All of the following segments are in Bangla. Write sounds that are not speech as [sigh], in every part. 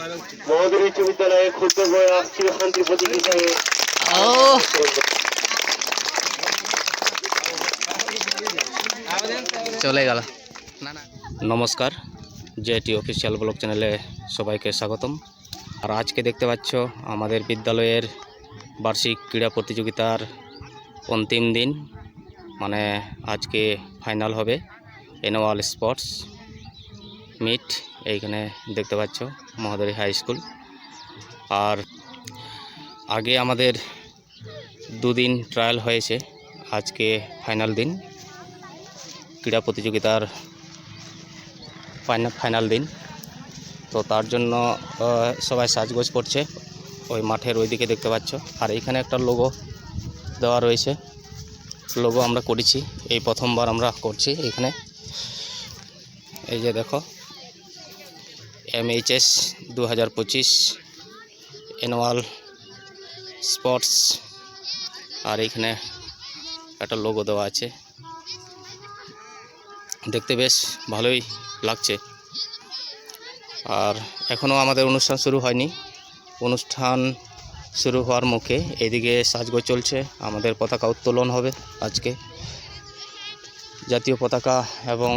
মহাদেব উচ্চ বিদ্যালয়ে ক্ষুদ্র শান্তি প্রতিযোগিতায় ও চলে গেল। না না। নমস্কার জেটি অফিসিয়াল ব্লগ চ্যানেলে সবাইকে স্বাগতম। আর আজকে দেখতে পাচ্ছ আমাদের বিদ্যালয়ের বার্ষিক ক্রীড়া প্রতিযোগিতার অন্তিম দিন। মানে আজকে ফাইনাল হবে অ্যানুয়াল স্পোর্টস মিট এইখানে দেখতে পাচ্ছ। মহাদরী হাই স্কুল। আর আগে আমাদের দুদিন ট্রায়াল হয়েছে, আজকে ফাইনাল দিন। ক্রীড়া প্রতিযোগিতার ফাইনাল দিন। তো তার জন্য সবাই সাজগোজ করছে, ওই মাঠের ওইদিকে দেখতে পাচ্ছ। আর এইখানে একটা লোগো দেওয়া রয়েছে। লোগো আমরা করেছি, এই প্রথমবার আমরা করছি এখানে। এই যে দেখো এমএইচএস দু হাজার পঁচিশ অ্যানুয়াল স্পোর্টস আর এইখানে একটা লোগো দেওয়া আছে। দেখতে বেশ ভালোই লাগছে। আর এখনও আমাদের অনুষ্ঠান শুরু হয়নি। অনুষ্ঠান শুরু হওয়ার মুখে এদিকে সাজগোজ চলছে। আমাদের পতাকা উত্তোলন হবে আজকে। জাতীয় পতাকা এবং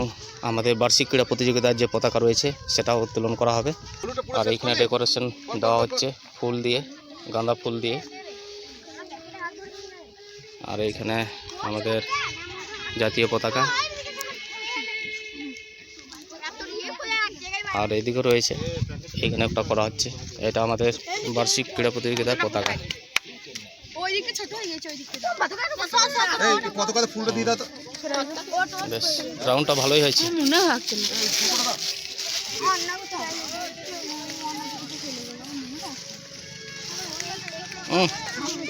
আমাদের বার্ষিক ক্রীড়া প্রতিযোগিতার যে পতাকা রয়েছে সেটাও উত্তোলন করা হবে। আর এইখানে ডেকোরেশন দেওয়া হচ্ছে ফুল দিয়ে গাঁদা ফুল দিয়ে। আর এইখানে আমাদের জাতীয় পতাকা। আর এইদিকে রয়েছে এখানে একটা করা হচ্ছে। এটা আমাদের বার্ষিক ক্রীড়া প্রতিযোগিতার পতাকা। বেশ রাউন্ডটা ভালোই হয়েছে।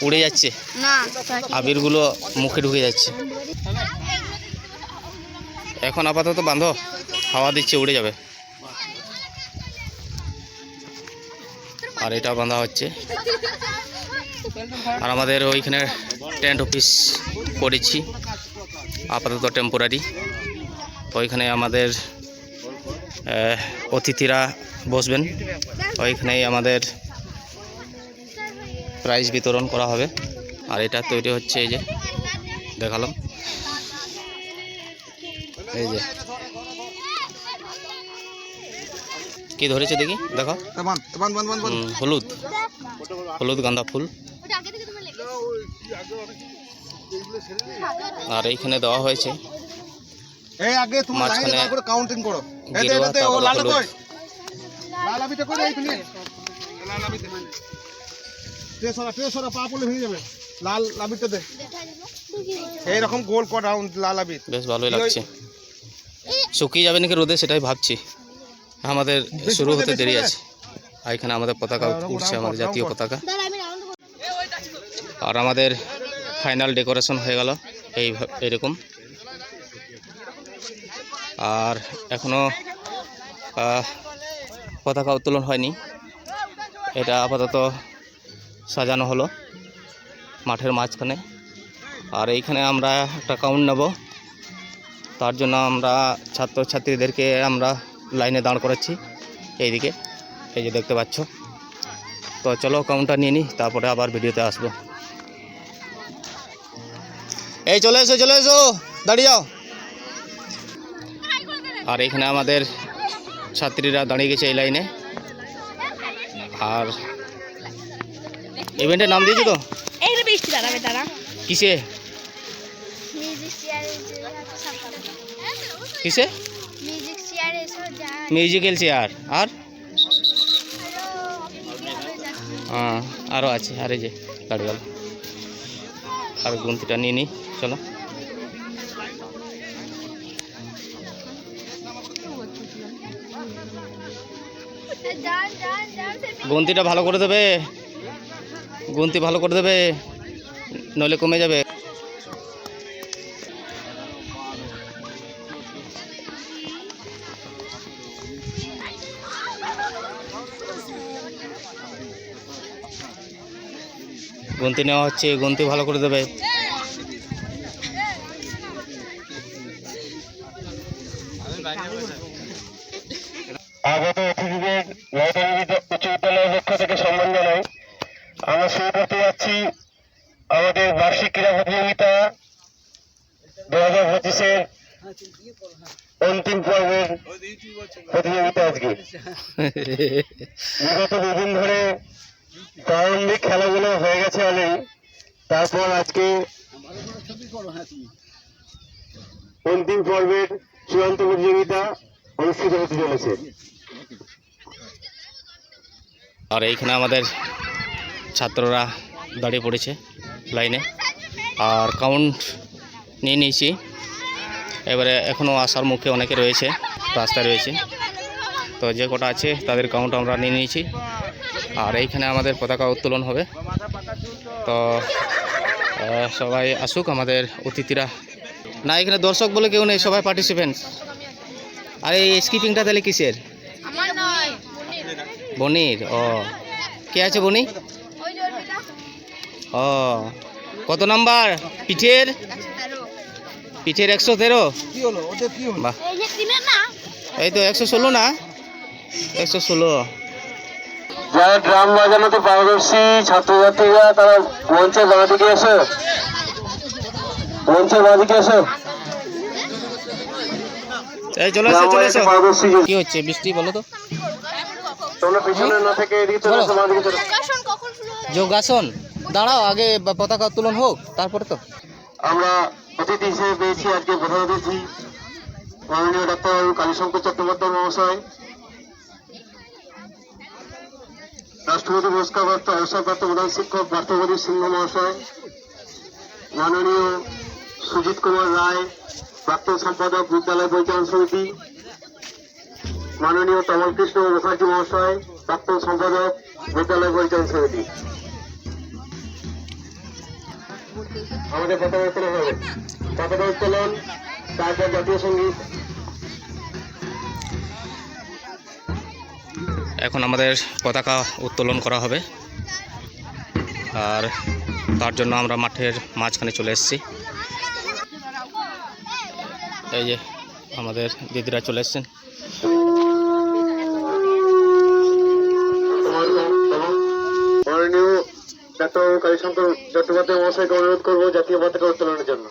উড়ে যাচ্ছে। আবিরগুলো মুখে ঢুকে যাচ্ছে। এখন আপাতত বাঁধো, হাওয়া দিচ্ছে, উড়ে যাবে। আর এটা বাঁধা হচ্ছে। আর আমাদের ওইখানে টেন্ট অফিস করেছি। আপাতত টেম্পোরারি ওইখানে আমাদের অতিথিরা বসবেন। ওইখানেই আমাদের প্রাইজ বিতরণ করা হবে। আর এটা তৈরি হচ্ছে এই যে দেখালাম। এই যে। কি ধরেছে দেখি? দেখো। হলুদ। হলুদ গাঁদা ফুল। আর এইখানে দেওয়া হয়েছে। এই আগে তুমি মাঝখানে লাইনে করে কাউন্টিং করো। এই দে ও লাল। কই এই তুমি তেসরা তেসরা পা পড়লে ভেঙে যাবে। লাল দে। এই রকম গোল কর রাউন্ড লাল আবির বেশ ভালোই লাগছে। শুকিয়ে যাবে নাকি রোদে? সেটাই ভাবছি। আমাদের শুরু হতে দেরি আছে। আর এখানে আমাদের পতাকা উঠছে আমাদের জাতীয় পতাকা। আর আমাদের ফাইনাল ডেকোরেশন হয়ে গেল, এই এরকম আর এখনও পতাকা উত্তোলন হয়নি। এটা আপাতত সাজানো হলো মাঠের মাঝখানে। আর এইখানে আমরা একটা কাউন্ট নেব। তার জন্য আমরা ছাত্রছাত্রীদেরকে আমরা লাইনে দাঁড় করাচ্ছি এইদিকে। এই যে দেখতে পাচ্ছ। তো চলো কাউন্টটা নিয়ে নিই, তারপরে আবার ভিডিওতে আসব। এই চলে এসো চলে এসো। দাঁড়িয়ে যাও। আর এখানে আমাদের ছাত্রীরা দাঁড়িয়ে গেছে এই লাইনে। আর ইভেন্টের নাম দিয়েছি তো? এই রে বৃষ্টি দাঁড়াবে তারা কিসে? কিসে? মিউজিক্যাল চেয়ার আর? হ্যাঁ আরও আছে। আর এই যে গাড়ি আর গুনতিটা নিয়ে নিই চলো। গুনতিটা ভালো করে দেবে। গুনতি ভালো করে দেবে, নইলে কমে যাবে। গুনতি নেওয়া হচ্ছে, গুনতি ভালো করে দেবে আগত অতিথিদের লটারি উচ্চ বিদ্যালয়ের পক্ষ থেকে সম্মান জানাই আমরা শুরু করতে যাচ্ছি আমাদের বার্ষিক ক্রীড়া প্রতিযোগিতা দু হাজার পঁচিশের অন্তিম পর্বের প্রতিযোগিতা আজকে বিগত দুদিন ধরে প্রারম্ভিক খেলাগুলো হয়ে গেছে অলরেডি তারপর আজকে অন্তিম পর্বের চূড়ান্ত প্রতিযোগিতা অনুষ্ঠিত হতে চলেছে। আর এইখানে আমাদের ছাত্ররা দাঁড়িয়ে পড়েছে লাইনে। আর কাউন্ট নিয়ে নিয়েছি। এবারে এখনও আসার মুখে অনেকে রয়েছে, রাস্তায় রয়েছে। তো যে কটা আছে তাদের কাউন্ট আমরা নিয়ে নিয়েছি। আর এইখানে আমাদের পতাকা উত্তোলন হবে। তো সবাই আসুক আমাদের অতিথিরা। না এখানে দর্শক বলে কেউ নেই সবাই পার্টিসিপেন্টস আর এই স্কিপিংটা তাহলে কিসের? বনির ও। কে আছে বনি ও কত নাম্বার? পিঠের? পিঠের একশো তেরো? কি হলো? ওদের কি হলো? বাহ। এই যে কিনে না? এই তো একশো ষোলো না? একশো ষোলো। যারা ড্রাম বাজানোতে পারদর্শী ছাত্রছাত্রীরা তারা মঞ্চের বাঁ দিকে এসো। মঞ্চের বাঁ দিকে এসো। চলে এসো চলে এসো কি হচ্ছে বৃষ্টি বলো তো। তোমরা পিছনে না থেকে এদিকে চলে এসো বাঁ দিকে যোগাসন দাঁড়াও আগে বা- পতাকা উত্তোলন হোক তারপরে তো। আমরা অতিথি হিসেবে পেয়েছি আজকে প্রধান অতিথি। মাননীয় ডাক্তার কালীশঙ্কর চট্টোপাধ্যায় মহাশয়। রাষ্ট্রপতি পুরস্কার প্রাপ্ত অবসরপ্রাপ্ত প্রধান শিক্ষক পার্থপ্রদীপ সিংহ মহাশয়, মাননীয় সুজিত কুমার রায়, প্রাক্তন সম্পাদক বিদ্যালয় পরিচালন সমিতি, মাননীয় তমল কৃষ্ণ মুখার্জি মহাশয়, প্রাক্তন সম্পাদক বিদ্যালয় পরিচালন সমিতি। আমাদের পতাকা উত্তোলন হবে। পতাকা উত্তোলন, তারপর জাতীয় সংগীত এখন আমাদের পতাকা উত্তোলন করা হবে। আর তার জন্য আমরা মাঠের মাঝখানে চলে এসেছি। এই যে আমাদের দিদিরা চলে এসছেন। ডাক্তার কালীশঙ্কর চট্টোপাধ্যায় মহাশয়কে অনুরোধ করব জাতীয় পতাকা উত্তোলনের জন্য।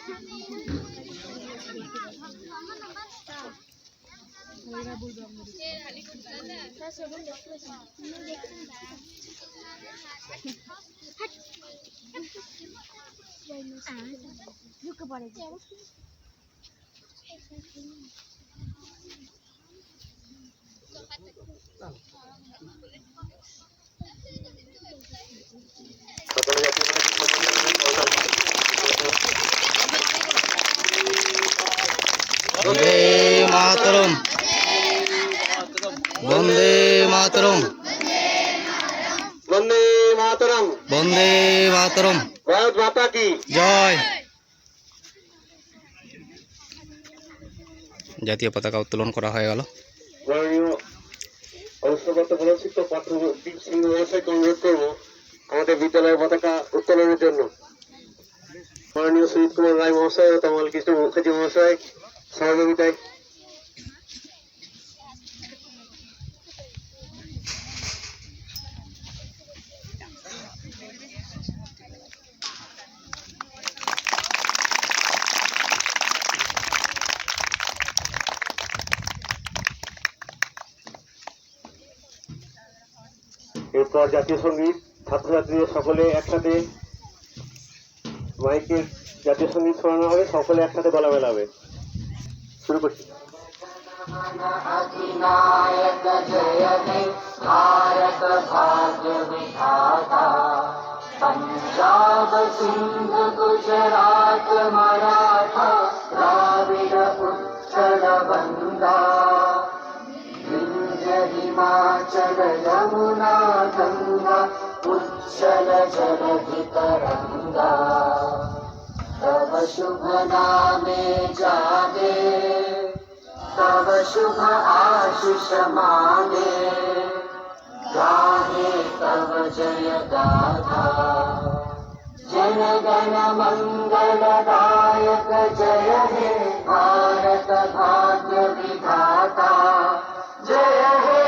ঢুকে পড়ে সকলে জাতীয় পতাকা বন্দে মাতরম বন্দে মাতরম। বন্দে মাতরম। বন্দে মাতরম। ভারত মাতা কি? জয়। জাতীয় পতাকা উত্তোলন করা হয়ে গেল। সিংহ মহাশয়কে অনুরোধ করব আমাদের বিদ্যালয়ের পতাকা উত্তোলনের জন্য। মাননীয় সুজিত কুমার রায় মহাশয় ও তমাল কৃষ্ণ মুখার্জি মহাশয় সহযোগিতায় এরপর জাতীয় সংগীত ছাত্রছাত্রীদের সকলে একসাথে মাইকের জাতীয় সংগীত শোনানো হবে, সকলে একসাথে গলা মেলাবে। শুরু করছি। शुभ नामे जागे। तव शुभ आशिष माने। गाहे तव जय गाथा। जन गण मंगलदायक जय हे भारत भाग्य विधाता। जय हे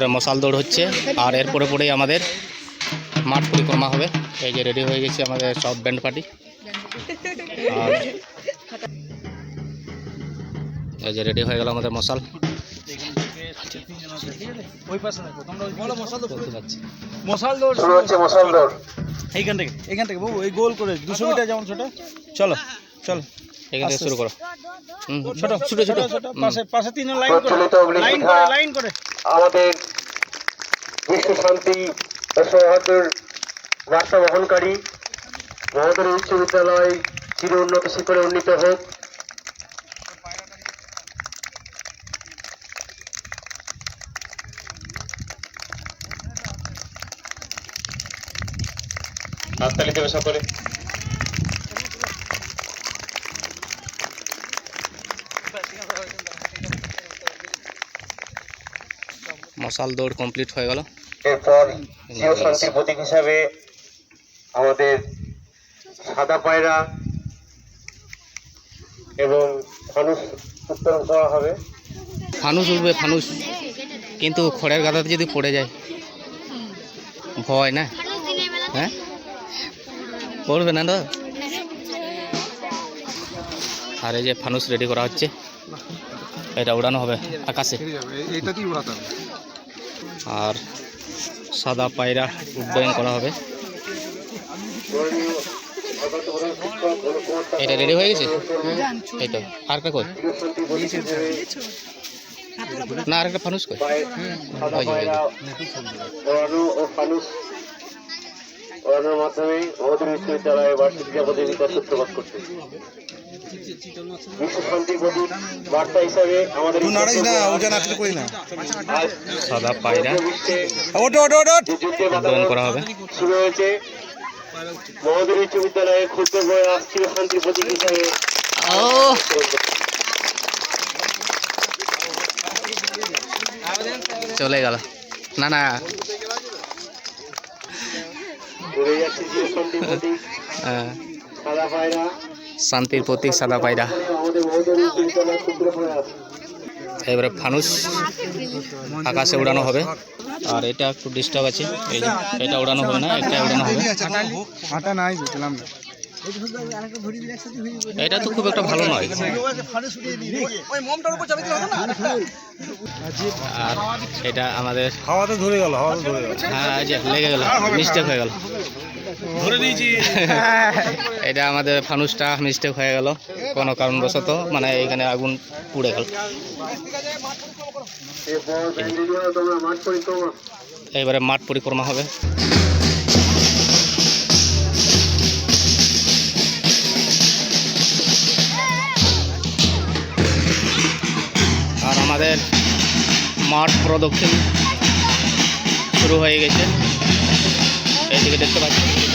এবারে মশাল দৌড় হচ্ছে আর এরপরে পরেই আমাদের মাঠ পরিক্রমা হবে। এই যে রেডি হয়ে গেছে আমাদের সব ব্যান্ড পার্টি আর এই যে রেডি হয়ে গেল আমাদের মশাল। মশাল দৌড় মশাল দৌড়। এইখান থেকে এইখান থেকে বাবু এই গোল করে দুশো মিটার যেমন ছোট। চলো চলো। এখান থেকে শুরু করো। ছোট ছোট ছোট ছোট। পাশে পাশে তিন লাইন করে লাইন করে লাইন করে। আমাদের বিশ্ব শান্তি ও সৌহার্দ্যের বার্তা বহনকারী মহাদের উচ্চ বিদ্যালয় চির উন্নত শিখরে উন্নীত হোক। হাততালি দেবে সকলে। মশাল দৌড় কমপ্লিট হয়ে গেল। এরপর শান্তির প্রতীক হিসাবে আমাদের সাদা পায়রা এবং ফানুস উত্তোলন করা হবে। ফানুস উঠবে ফানুস। কিন্তু খড়ের গাদাতে যদি পড়ে যায় ভয় না? হ্যাঁ? পড়বে না তো? আর এই যে ফানুস রেডি করা হচ্ছে। এটা উড়ানো হবে আকাশে। এইটাতেই উড়াতে হবে। আর সাদা পায়রা উড্ডয়ন করা হবে। এটা রেডি হয়ে গেছে? এই তো আর কা কই? না, আর একটা ফানুস কই? মাধ্যমে আমাদের বিশ্ববিদ্যালয়ে বার্ষিক প্রতিযোগিতা সূত্রপাত করছে। সাদা পায়রা ওটো ওটো ওটো করা হবে শুরু হয়েছে মহাদের উচ্চ বিদ্যালয়ে ক্ষুদ্র বয় রাষ্ট্রীয় শান্তির প্রতীক হিসাবে চলে গেল। না না। ঘুরে যাচ্ছে যে শান্তির প্রতীক আহ, সাদা পায়রা। শান্তির প্রতীক সাদা পায়রা। এবারে ফানুস আকাশে উড়ানো হবে। আর এটা একটু ডিস্টার্ব আছে। এই যে এটা উড়ানো হবে না এটা উড়ানো হবে। নাই এটা তো খুব একটা ভালো নয়। আর এটা আমাদের হাওয়াতে ধরে গেল হাওয়াতে ধরে গেল। হ্যাঁ লেগে গেল মিস্টেক হয়ে গেল। [laughs] এটা আমাদের ফানুসটা মিস্টেক হয়ে গেল, কোনো কারণবশত মানে এখানে আগুন পুড়ে গেল। এবারে মাঠ পরিক্রমা হবে। আর আমাদের মাঠ প্রদক্ষিণ শুরু হয়ে গেছে। এইদিকে দেখতে পাচ্ছি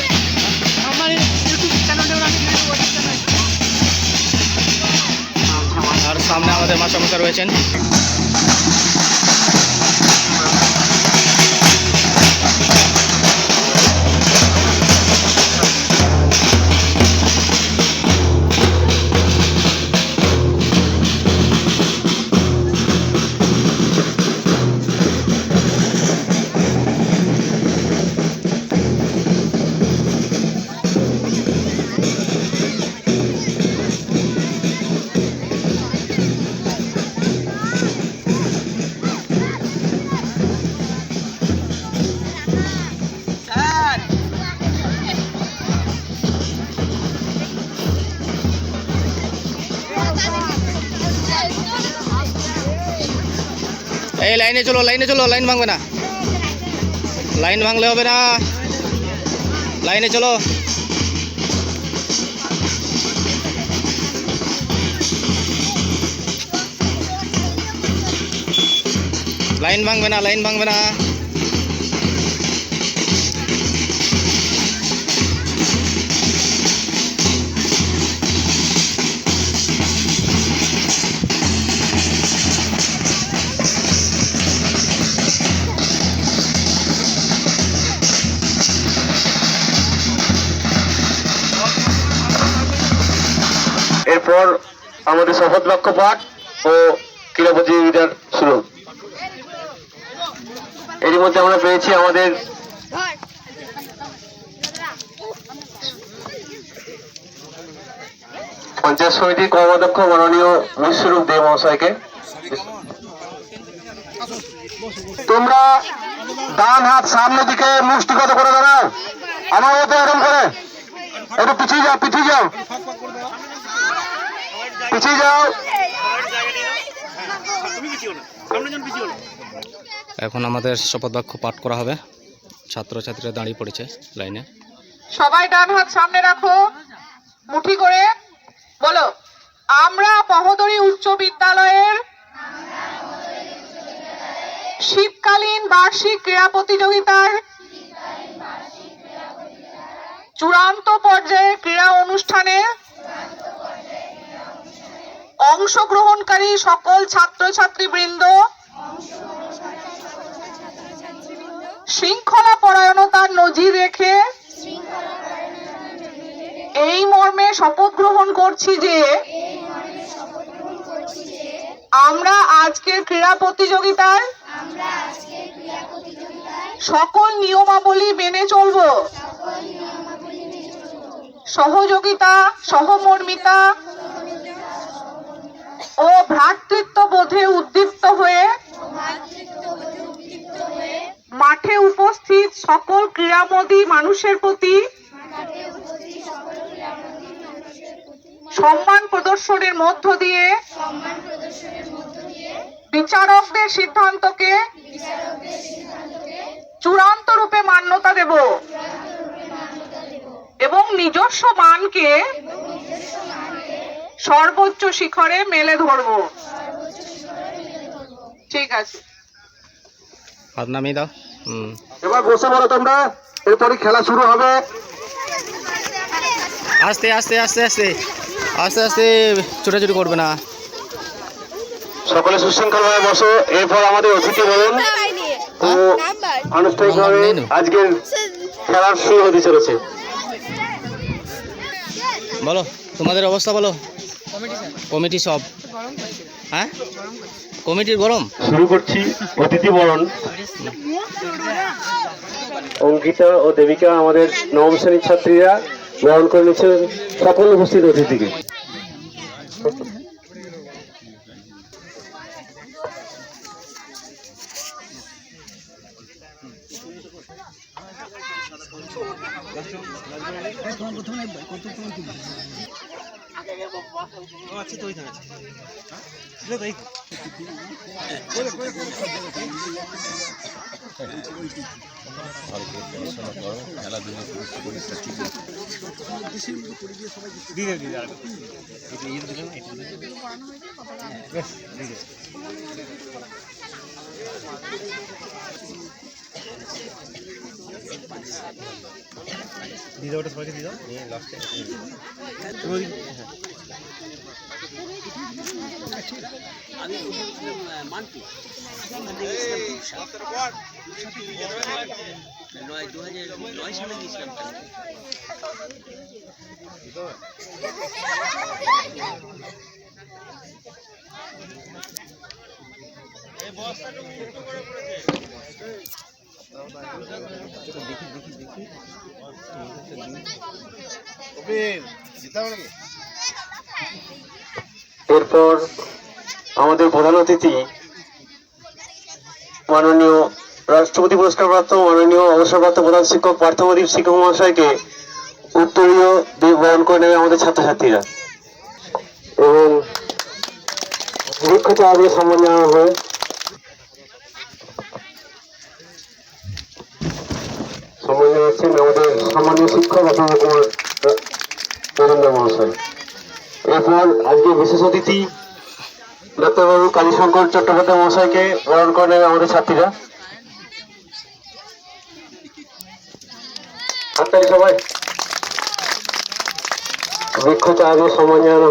সামনে আমাদের মাসামশা রয়েছেন। এই লাইনে চলো লাইনে চলো লাইন ভাঙবে না লাইন ভাঙলে হবে না লাইনে চলো লাইন ভাঙবে না লাইন ভাঙবে না এরপর আমাদের শপথ বাক্য পাঠ ও ক্রীড়া প্রতিযোগিতার শুরু। এরই মধ্যে আমরা পেয়েছি আমাদের পঞ্চায়েত সমিতির কর্মাধ্যক্ষ মাননীয় বিশ্বরূপ দেব মহাশয়কে। তোমরা ডান হাত সামনে দিকে মুষ্টিগত করে দাঁড়াও। আমার মতো এরকম করে। একটু পিছিয়ে যাও পিছিয়ে যাও। পিছিয়ে যাও। এখন আমাদের শপথ বাক্য পাঠ করা হবে। ছাত্রছাত্রীরা দাঁড়িয়ে পড়েছে লাইনে। সবাই ডান হাত সামনে রাখো। মুঠি করে বলো আমরা পহদরি উচ্চ বিদ্যালয়ের শীতকালীন বার্ষিক ক্রীড়া প্রতিযোগিতার চূড়ান্ত পর্যায়ে ক্রীড়া অনুষ্ঠানে অংশগ্রহণকারী সকল ছাত্রছাত্রী বৃন্দ শৃঙ্খলা পরায়ণতার নজির রেখে এই মর্মে শপথ গ্রহণ করছি যে আমরা আজকের ক্রীড়া প্রতিযোগিতায় সকল নিয়মাবলী মেনে চলব। সহযোগিতা, সহমর্মিতা ও ভ্রাতৃত্ব বোধে উদ্দীপ্ত হয়ে মাঠে উপস্থিত সকল ক্রীড়ামোদী মানুষের প্রতি সম্মান প্রদর্শনের মধ্য দিয়ে বিচারকদের সিদ্ধান্তকে চূড়ান্ত রূপে মান্যতা দেব এবং নিজস্ব মানকে সর্বোচ্চ শিখরে মেলে ধরব। ঠিক আছে। হাত নামিয়ে দাও। হুম। এবার বসে বলো তোমরা। এরপরে খেলা শুরু হবে। আস্তে আস্তে আস্তে আস্তে। আস্তে আস্তে ছোটাছুটি করবে না। সকলে সুশৃঙ্খলভাবে বসো। এরপর আমাদের অতিথি বলুন। ও আনুষ্ঠানিকভাবে আজকের খেলার শুরু হতে চলেছে। বলো তোমাদের অবস্থা বলো। কমিটি সব। হ্যাঁ? কমিটির গরম? শুরু করছি অতিথি বরণ। অঙ্কিতা ও দেবিকা আমাদের নবম শ্রেণির ছাত্রীরা বরণ করে নিচ্ছেন। সকল উপস্থিত অতিথিকে। আচ্ছা তো ওইখানে আছে খেলাধুলা দিদা ওটা সবাইকে দিয়ে নিয়ে লাস্টে আমি মান্টু নয় দু নয় সালে গেছিলাম এরপর আমাদের প্রধান অতিথি মাননীয় রাষ্ট্রপতি পুরস্কারপ্রাপ্ত মাননীয় অবসরপ্রাপ্ত প্রধান শিক্ষক পার্থপ্রদীপ শিক্ষক মহাশয়কে উত্তরীয় দিয়ে বহন করে নেবে আমাদের ছাত্রছাত্রীরা। এবং বৃক্ষতে আগে সম্মান জানানো হয় সম্মান আমাদের সম্মানীয় শিক্ষক অসম কুমার নরেন্দ্র মহাশয়। এরপর আজকে বিশেষ অতিথি ডাক্তারবাবু কালীশঙ্কর চট্টোপাধ্যায় মহাশয়কে বরণ করে নেবে আমাদের ছাত্রীরা। হাততালি সবাই। বৃক্ষতে আগে সম্মান জানানো